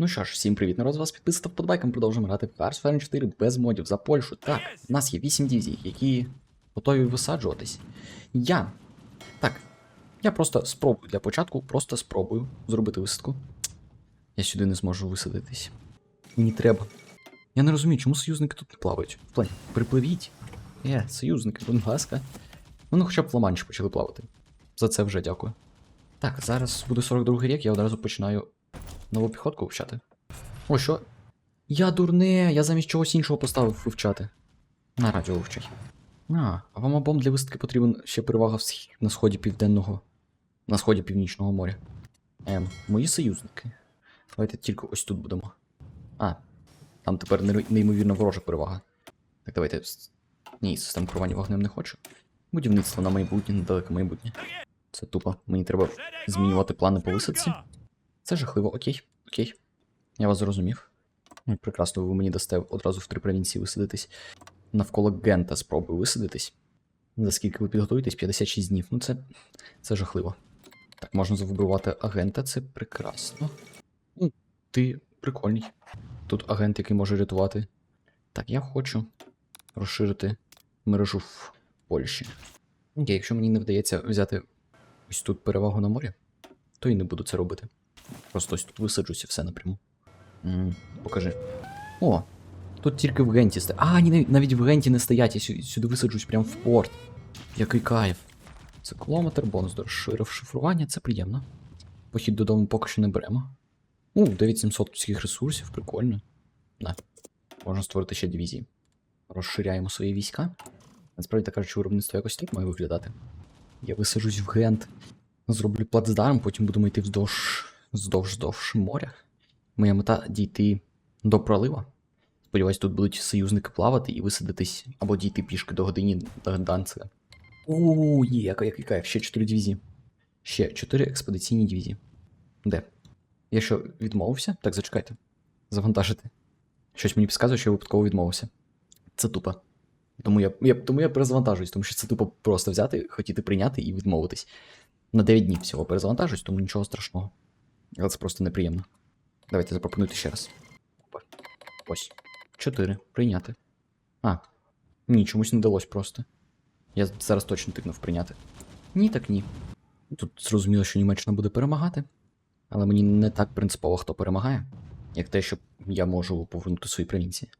Ну що ж, всім привіт, народ, з вас підписати та вподобайкам, продовжуємо грати в Hearthstone 4 без модів за Польщу. Так, у нас є 8 дивізій, які готові висаджуватись. Я. Так, я просто спробую для початку, просто спробую зробити висадку. Я сюди не зможу висадитись. Мені треба. Я не розумію, чому союзники тут не плавають. В плані, припливіть. Е, союзники, будь ласка. Ну, хоча б в Ла-Манші почали плавати. За це вже дякую. Так, зараз буде 42 рік, я одразу починаю нову піхотку вивчати. О, що? Я дурне, я замість чогось іншого поставив вивчати. На радіо вивчай. А, а вам обом для висадки потрібен ще перевага на сході південного. На сході північного моря. Ем, мої союзники. Давайте тільки ось тут будемо. А, там тепер неймовірно ворожа перевага. Так, давайте. Ні, систему керування вогнем не хочу. Будівництво на майбутнє, на майбутнє. Це тупо. Мені треба змінювати плани по висадці. Це жахливо, окей, окей. Я вас зрозумів. Ну, Прекрасно, ви мені дасте одразу в три провінції висадитись. Навколо Гента спробую висадитись. За скільки ви підготуєтесь? 56 днів. Ну це. це жахливо. Так, можна завибивати агента, це прекрасно. Ну, ти прикольний. Тут агент, який може рятувати. Так, я хочу розширити мережу в Польщі. Окей, якщо мені не вдається взяти ось тут перевагу на морі, то і не буду це робити. Просто ось тут висаджуся все напряму. М, покажи. О, тут тільки в Генті стоять. А, ні, навіть- в Генті не стоять, я сю- сюди висаджусь прямо в порт. Який кайф. Це кілометр, бонус до розширив шифрування, це приємно. Похід додому поки що не беремо. У, 9700 людських ресурсів, прикольно. Да. Можна створити ще дивізії. Розширяємо свої війська. Насправді так кажучи, виробництво якось так має виглядати. Я висаджусь в Гент, зроблю плацдарм, потім будемо йти вздовж вздовж вздовж моря. Моя мета дійти до пролива. Сподіваюсь, тут будуть союзники плавати і висадитись або дійти пішки до годині Данцига. Ууу, є, який який кайф, ще 4 дивізії. Ще 4 експедиційні дивізії. Де? Я що, відмовився? Так, зачекайте. Завантажити. Щось мені підказує, що я випадково відмовився. Це тупо. Тому я, я, тому я перезавантажуюсь, тому що це тупо просто взяти, хотіти прийняти і відмовитись. На 9 днів всього перезавантажуюсь, тому нічого страшного. Але це просто неприємно. Давайте запропонуйте ще раз. Ось. 4. Прийняти. А. Ні, чомусь не вдалося просто. Я зараз точно тикнув прийняти. Ні, так ні. Тут зрозуміло, що Німеччина буде перемагати. Але мені не так принципово, хто перемагає, як те, що я можу повернути свої провінції.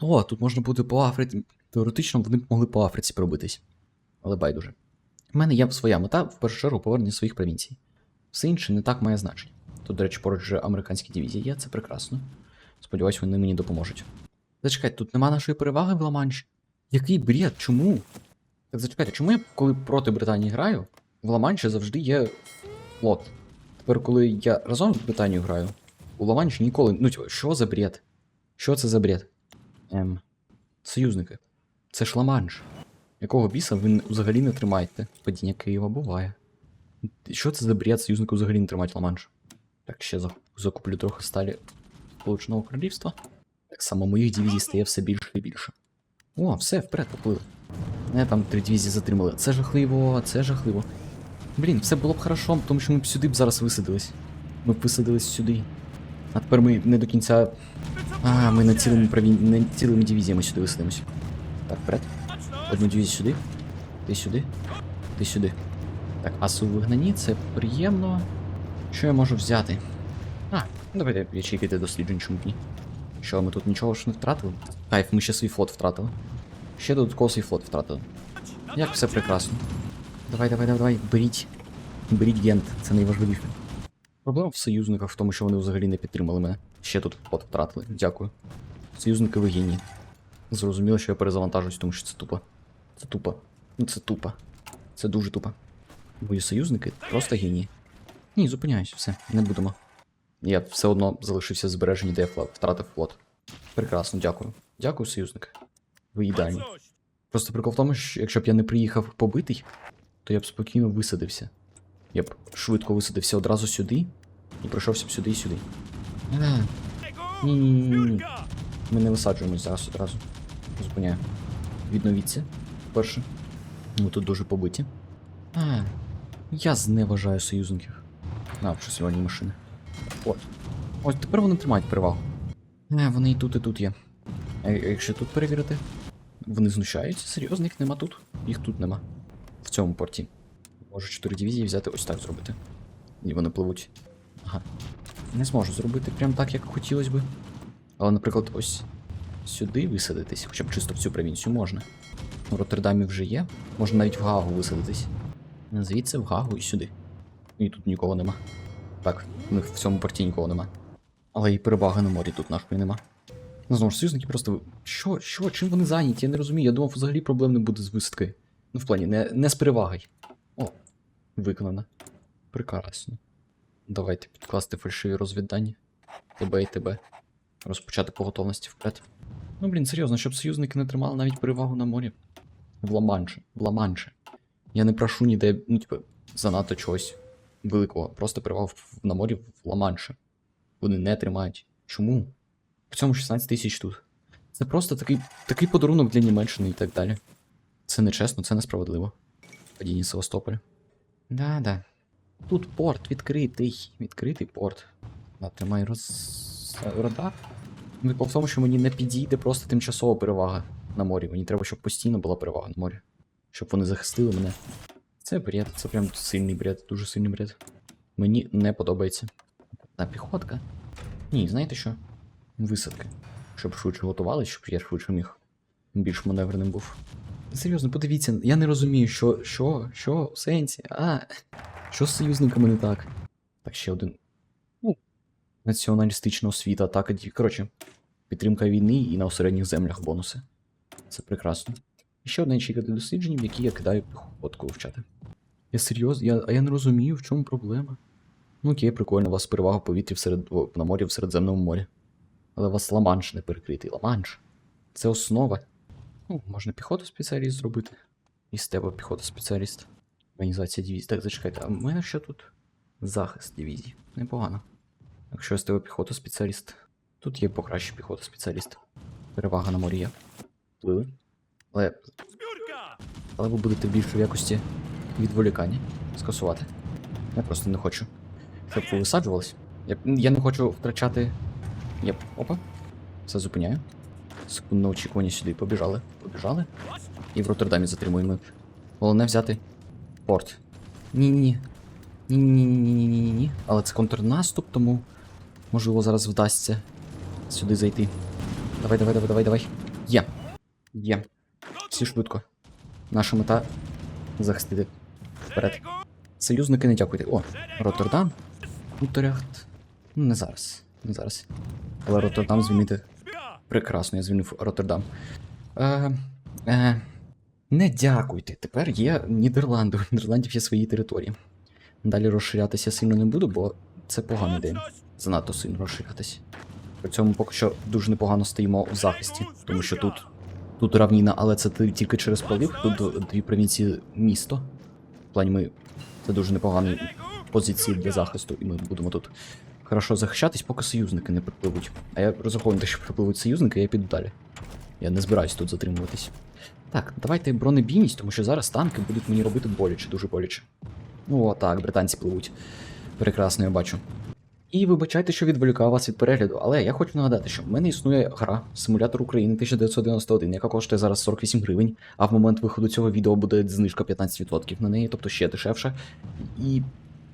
О, тут можна буде по Африці. Теоретично вони б могли по Африці пробитись. Але байдуже. У мене є своя мета, в першу чергу, повернення своїх провінцій. Все інше не так має значення. Тут, до речі, поруч вже американські дивізії є, це прекрасно. Сподіваюсь, вони мені допоможуть. Зачекайте, тут нема нашої переваги в Ла-Манші? Який бред? Чому? Так зачекайте, чому я, коли проти Британії граю, в Ла-Манші завжди є флот. Тепер, коли я разом з Британією граю, у Ла-Манші ніколи. Ну, що за бред? Що це за бред? Ем. Союзники. Це ж Ла-Манш. Якого біса ви взагалі не тримаєте? Падіння Києва буває. Що це за бред союзнику взагалі не тримати Ла-Манш? Так, ще закуплю трохи сталі Сполученого Королівства. Так само моїх дивізій стає все більше і більше. О, все, вперед поплили. Не там три дивізії затримали. Це жахливо, це жахливо. Блін, все було б хорошо, тому що ми б сюди б зараз висадились. Ми б висадились сюди. А тепер ми не до кінця. А, ми на цілими праві... не цілими дивізіями сюди висадимось. Так, вперед. Одну дивізію сюди. Ти сюди. Ти сюди. Так, асу в вигнанні, це приємно. Що я можу взяти? А, ну, давайте ячейки для досліджень чому. Що, ми тут нічого ж не втратили? Кайф, ми ще свій флот втратили. Ще додатково свій флот втратили. Як все прекрасно. Давай, давай, давай, давай, беріть. Беріть Гент, це найважливіше. Проблема в союзниках в тому, що вони взагалі не підтримали мене. Ще тут флот втратили. Дякую. Союзники ви. Зрозуміло, що я перезавантажуюсь, тому що це тупо. Це тупо. Ну це тупо. Це дуже тупо. Мої союзники просто генії. Ні, зупиняюсь, все, не будемо. Я все одно залишився збережені, де я втратив флот. Прекрасно, дякую. Дякую, союзники. Ви ідеальні. Просто прикол в тому, що якщо б я не приїхав побитий, то я б спокійно висадився. Я б швидко висадився одразу сюди і пройшовся б сюди і сюди. Ні-ні-ні. Ми не висаджуємось зараз одразу. Зупиняю. Відновіться. Перше. Ми тут дуже побиті. А, я зневажаю союзників. А, вже сьогодні машини. От. Ось тепер вони тримають перевагу. Е, вони і тут, і тут є. А якщо тут перевірити? Вони знущаються? Серйозно, їх нема тут? Їх тут нема. В цьому порті. Можу 4 дивізії взяти ось так зробити. І вони пливуть. Ага. Не зможу зробити прям так, як хотілося би. Але, наприклад, ось сюди висадитись, хоча б чисто в цю провінцію можна. В Роттердамі вже є. Можна навіть в Гагу висадитись. Звідси в Гагу і сюди. І тут нікого нема. Так, в цьому порті нікого нема. Але і переваги на морі тут нашої нема. Ну, знову ж союзники просто. Що, що, чим вони зайняті? Я не розумію. Я думав, взагалі проблем не буде з висадкою. Ну, в плані, не, не з перевагою. О, виконано. Прекрасно. Давайте підкласти фальшиві розвіддані. ТБ і ТБ. Розпочати по готовності вперед. Ну, блін, серйозно, щоб союзники не тримали навіть перевагу на морі. В Ла-Манше, в Ла-Манше. Я не прошу ніде, ну, типу, занадто чогось великого. Просто перевагу в- на морі в Ла-Манше. Вони не тримають. Чому? В цьому 16 тисяч тут. Це просто такий, такий подарунок для Німеччини і так далі. Це нечесно, це несправедливо. Падіння Севастополя. Да-да. Тут порт відкритий. Відкритий порт. Да, тримай роз... радар. Ну, по в тому, що мені не підійде просто тимчасова перевага на морі. Мені треба, щоб постійно була перевага на морі. Щоб вони захистили мене. Це бред, це прям сильний бред, дуже сильний бред. Мені не подобається. Та піхотка. Ні, знаєте що? Висадки. Щоб швидше готували, щоб я швидше міг більш маневреним був. Серйозно, подивіться, я не розумію, що, що, що, в сенсі, а, що з союзниками не так. Так, ще один. Ну, націоналістична освіта, атака. Коротше, підтримка війни і на осередніх землях бонуси. Це прекрасно. Ще одне ячейка для досліджень, в які я кидаю піхотку вивчати. Я серйозно, я, а я не розумію, в чому проблема. Ну окей, прикольно, у вас перевага всеред, о, на морі в Середземному морі. Але у вас Ла-Манш не перекритий. Ла-Манш. Це основа. Ну, можна піхоту спеціаліст зробити. І з тебе піхота спеціаліст. Організація дивізій. Так, зачекайте, а в мене що тут? Захист дивізій. Непогано. Якщо з тебе піхота спеціаліст. Тут є покраще піхота спеціаліст. Перевага на морі є. Пливи. Але, але ви будете більше в якості відволікання скасувати. Я просто не хочу. Щоб ви висаджувались. Я, я не хочу втрачати. Єп, опа. Все зупиняю. Секундне очікування сюди. Побіжали. Побіжали. І в Роттердамі затримуємо. Головне взяти порт. Ні-ні. Ні-ні-ні-ні-ні-ні-ні. Але це контрнаступ, тому можливо зараз вдасться сюди зайти. Давай, давай, давай, давай, давай. Є. Є. Всі швидко. Наша мета захистити. Вперед. Союзники не дякуйте. О, Роттердам. Утрехт. Ну, не зараз. Не зараз. Але Роттердам звільнити. Прекрасно, я звільнив Роттердам. Е, е, не дякуйте. Тепер є Нідерланди. У Нідерландів є свої території. Далі розширятися сильно не буду, бо це поганий день. Занадто сильно розширятися. При цьому поки що дуже непогано стоїмо у захисті, тому що тут. Тут равніна, але це тільки через полів. Тут дві провінції місто. В плані ми. Це дуже непогані позиції для захисту, і ми будемо тут хорошо захищатись, поки союзники не припливуть. А я розраховую те, що припливуть союзники, я піду далі. Я не збираюсь тут затримуватись. Так, давайте бронебійність, тому що зараз танки будуть мені робити боляче, дуже боляче. Ну, о, так, британці пливуть. Прекрасно, я бачу. І вибачайте, що відволікав вас від перегляду, але я хочу нагадати, що в мене існує гра Симулятор України 1991, яка коштує зараз 48 гривень, а в момент виходу цього відео буде знижка 15% на неї, тобто ще дешевше. І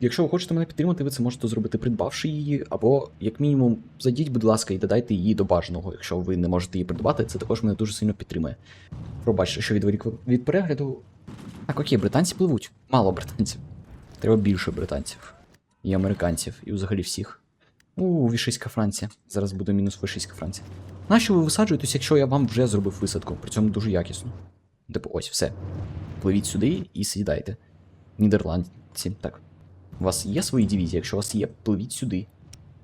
якщо ви хочете мене підтримати, ви це можете зробити, придбавши її, або, як мінімум, зайдіть, будь ласка, і додайте її до бажаного. Якщо ви не можете її придбати, це також мене дуже сильно підтримує. Пробачте, що відволік від перегляду. Так, окей, британці пливуть. Мало британців. Треба більше британців. І американців, і взагалі всіх. У, вішиська Франція. Зараз буде мінус вишиська Франція. Нащо ви висаджуєтесь, якщо я вам вже зробив висадку, при цьому дуже якісно. Типу, ось, все. Пливіть сюди і сідайте. Нідерландці. Так. У вас є свої дивізії? Якщо у вас є, пливіть сюди.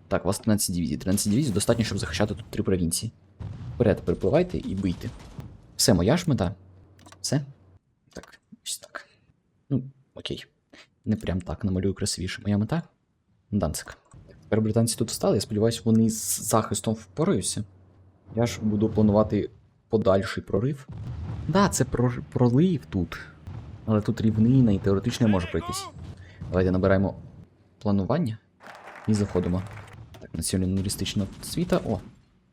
Так, у вас 13 дивізій. 13 дивізій достатньо, щоб захищати тут три провінції. Вперед, перепливайте і бийте. Все, моя ж мета. Все? Так, ось так. Ну, окей. Не прям так намалюю красивіше. Моя мета? Данцик. Тепер британці тут встали, я сподіваюся, вони з захистом впораються. Я ж буду планувати подальший прорив. Да, це про- пролив тут. Але тут рівнина і теоретично я можу пройтись. Давайте набираємо планування і заходимо. Так, націоналістична світа. О,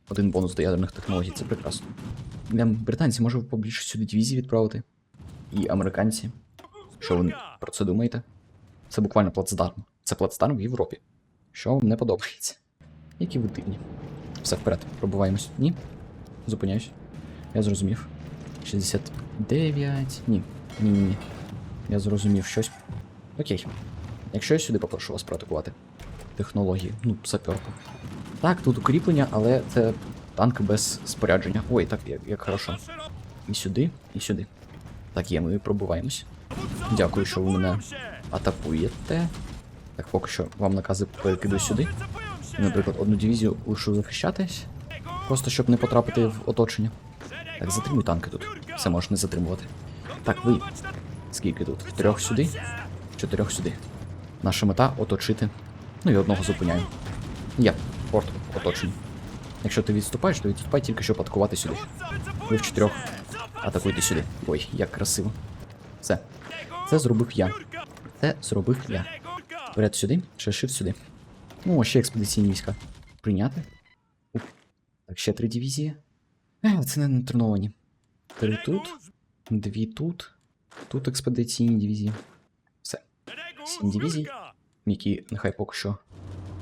один бонус до ядерних технологій, це прекрасно. Для британці може побільше сюди дивізії відправити. І американці. Що ви про це думаєте? Це буквально плацдарм. Це плацдарм в Європі. Що вам не подобається? Які ви дивні. Все вперед, пробуваємось. Ні? Зупиняюсь. Я зрозумів. 69. Ні. Ні, ні, ні. Я зрозумів щось. Окей. Якщо я сюди попрошу вас проатакувати. Технології. Ну, саперку. Так, тут укріплення, але це танк без спорядження. Ой, так, як, як хорошо. І сюди, і сюди. Так, є, ми пробуваємось. Дякую, що ви мене атакуєте. Так, поки що вам накази перекидаю сюди. Наприклад, одну дивізію лишу захищатись. Просто щоб не потрапити в оточення. Так, затримуй танки тут. Все можеш не затримувати. Так, ви. Скільки тут? Трьох сюди? Чотирьох сюди. Наша мета оточити. Ну і одного зупиняємо. Я, порт оточений. Якщо ти відступаєш, то відступай тільки щоб атакувати сюди. Ви в чотирьох атакуйте сюди. Ой, як красиво. Все. Це зробив я. Це зробив я. Вперед сюди, шифт сюди. Ну, ще експедиційні війська. Прийняти. Ух. Так, ще три дивізії. Е, це не натреновані. Три тут, дві тут. Тут експедиційні дивізії. Все. Сім дивізій, які нехай поки що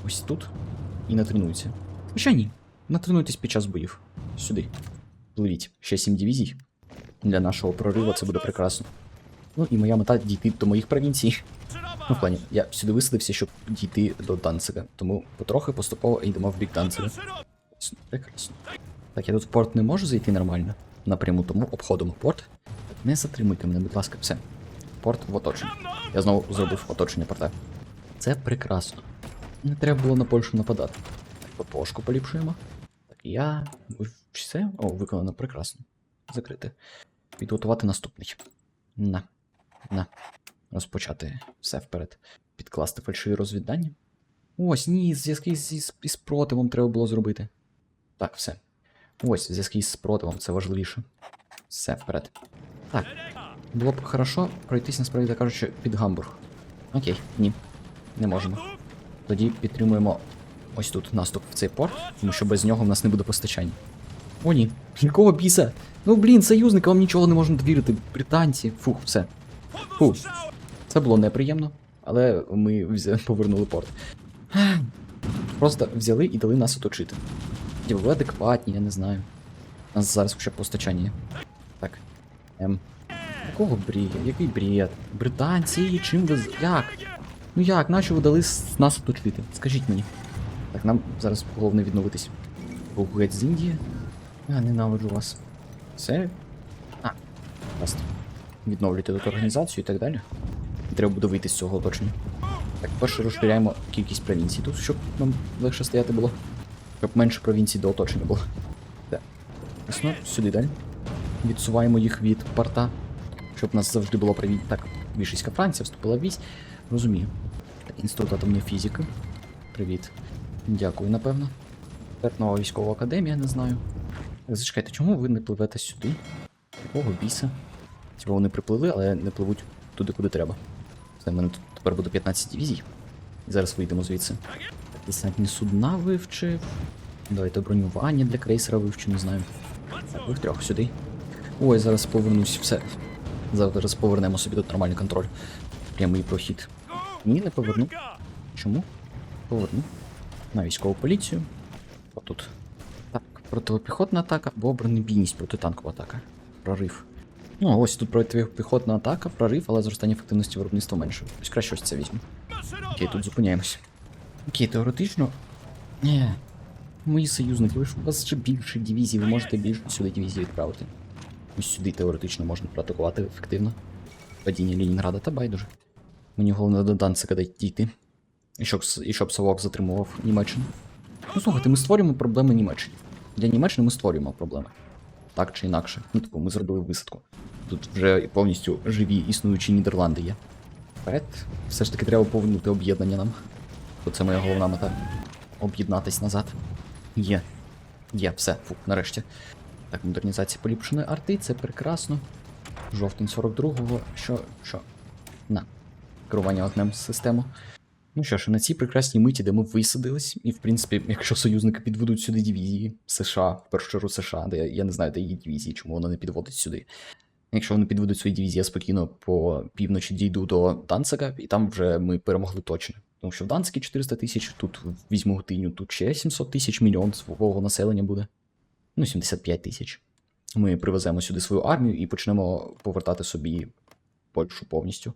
ось тут. І натренуються. Хоча ні. Натренуйтесь під час боїв. Сюди. Пливіть. Ще сім дивізій. Для нашого прориву це буде прекрасно. Ну і моя мета дійти до моїх провінцій. Ну, в плані, я сюди висадився, щоб дійти до Данцига. Тому потрохи поступово йдемо в бік Данцига. Прекрасно. Так, я тут в порт не можу зайти нормально. Напряму, тому обходимо порт. Не затримуйте мене, будь ласка, все. Порт в оточенні. Я знову зробив оточення порта. Це прекрасно. Не треба було на Польщу нападати. ППОшку поліпшуємо. Так, я. Все? О, виконано прекрасно. Закрити. Підготувати наступний. На. На. Розпочати все вперед. Підкласти фальшиві розвіддання. Ось, ні, зв'язки з, із спротивом треба було зробити. Так, все. Ось, зв'язки з спротивом, це важливіше. Все вперед. Так. Було б хорошо пройтись, насправді так кажучи, під Гамбург. Окей, ні. Не можемо. Тоді підтримуємо ось тут наступ в цей порт, тому що без нього в нас не буде постачання. О, ні. Якого біса? Ну блін, союзники вам нічого не можна довірити. Британці. Фух, все. Фу. Це було неприємно, але ми повернули порт. Просто взяли і дали нас оточити. Ті ви адекватні, я не знаю. У нас зараз ще постачання. є. Так. Ем. Якого брія? Який бред? Британці, чим ви. Як? Ну як, нащо ви дали нас оточити? Скажіть мені. Так, нам зараз головне відновитись. Був геть з Індії. Я ненавиджу вас. Все? А, просто. Відновлюйте тут організацію і так далі. Треба буде вийти з цього оточення. Так, перше розширяємо кількість провінцій тут, щоб нам легше стояти було. Щоб менше провінцій до оточення було. Так. Ясно, сюди далі. Відсуваємо їх від порта, щоб нас завжди було провінь. Так, Вішиська Франція вступила в вісь. Розумію. Інститут атомної фізики. Привіт. Дякую, напевно. Тепер нова військова академія, не знаю. Зачекайте, чому ви не пливете сюди? Якого біса? Типа вони припливли, але не пливуть туди, куди треба. Це в мене тут тепер буде 15 дивізій. І зараз вийдемо звідси. Десантні судна вивчив. Давайте бронювання для крейсера вивчу, не знаю. Так, ви втрьох сюди. Ой, зараз повернусь, все. Зараз повернемо собі тут нормальний контроль. Прямий прохід. Ні, не поверну. Чому? Поверну. На військову поліцію. Отут. Так, протипіхотна атака або бронебійність протитанкова атака. Прорив. Ну, ось тут протипіхотна атака, прорив, але зростання ефективності виробництва менше. Ось краще ось це візьму. Окей, тут зупиняємось. Окей, теоретично. Ні. Мої союзники, ви ж у вас ще більше дивізій, ви можете більше сюди дивізії відправити. Ось сюди теоретично можна проатакувати ефективно. Падіння Лінінграда та байдуже. Мені головне до Данцика дійти. І щоб, і щоб Совок затримував Німеччину. Ну слухайте, ми створюємо проблеми Німеччині. Для Німеччини ми створюємо проблеми. Так чи інакше. Ну, типу, ми зробили висадку. Тут вже повністю живі існуючі Нідерланди є. Вперед, все ж таки треба повернути об'єднання нам. Бо це моя головна мета. Об'єднатись назад. Є. Є, все, фу, нарешті. Так, модернізація поліпшеної арти, це прекрасно. Жовтень 42-го. Що. що? На. Керування огнем систему. Ну що ж, на цій прекрасній миті, де ми висадились, і в принципі, якщо союзники підведуть сюди дивізії США, в першу чергу США, де я, не знаю, де її дивізії, чому воно не підводить сюди. Якщо вони підведуть свої дивізії, я спокійно по півночі дійду до Данцига, і там вже ми перемогли точно. Тому що в Данцигі 400 тисяч, тут візьму Гтиню, тут ще 700 тисяч мільйон свого населення буде. Ну, 75 тисяч. Ми привеземо сюди свою армію і почнемо повертати собі Польщу повністю.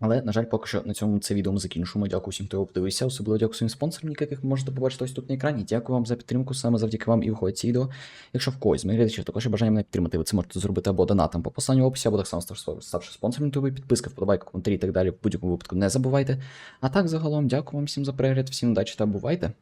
Але, на жаль, поки що на цьому це відео ми закінчимо. Дякую всім, хто його подивився. Особливо дякую своїм спонсорам, яких ви можете побачити ось тут на екрані. Дякую вам за підтримку. Саме завдяки вам і виходить це відео. Якщо в когось ми глядачів також бажання мене підтримати, ви це можете зробити або донатом по посланню в описі, або так само ставши- спонсором ютубу, підписка, вподобайка, коментарі і так далі. В будь-якому випадку не забувайте. А так, загалом, дякую вам всім за перегляд, всім удачі та бувайте.